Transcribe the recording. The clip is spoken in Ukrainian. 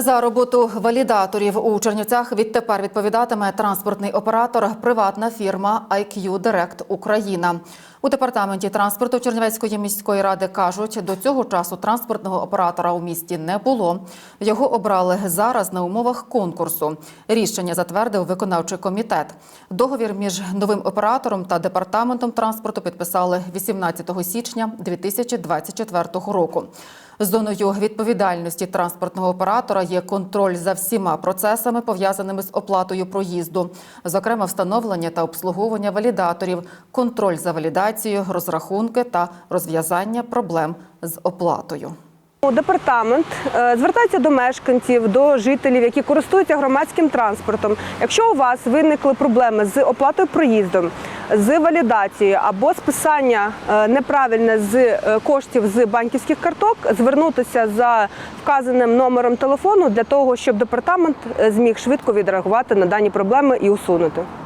За роботу валідаторів у Чернівцях відтепер відповідатиме транспортний оператор приватна фірма IQ Direct Україна. У департаменті транспорту Чернівецької міської ради кажуть, до цього часу транспортного оператора у місті не було. Його обрали зараз на умовах конкурсу. Рішення затвердив виконавчий комітет. Договір між новим оператором та департаментом транспорту підписали 18 січня 2024 року. Зоною відповідальності транспортного оператора є контроль за всіма процесами, пов'язаними з оплатою проїзду, зокрема встановлення та обслуговування валідаторів, контроль за валідацією, розрахунки та розв'язання проблем з оплатою. Департамент е, звертається до мешканців, до жителів, які користуються громадським транспортом. Якщо у вас виникли проблеми з оплатою проїзду, з валідації або списання е, неправильне з е, коштів з банківських карток, звернутися за вказаним номером телефону для того, щоб департамент е, зміг швидко відреагувати на дані проблеми і усунути.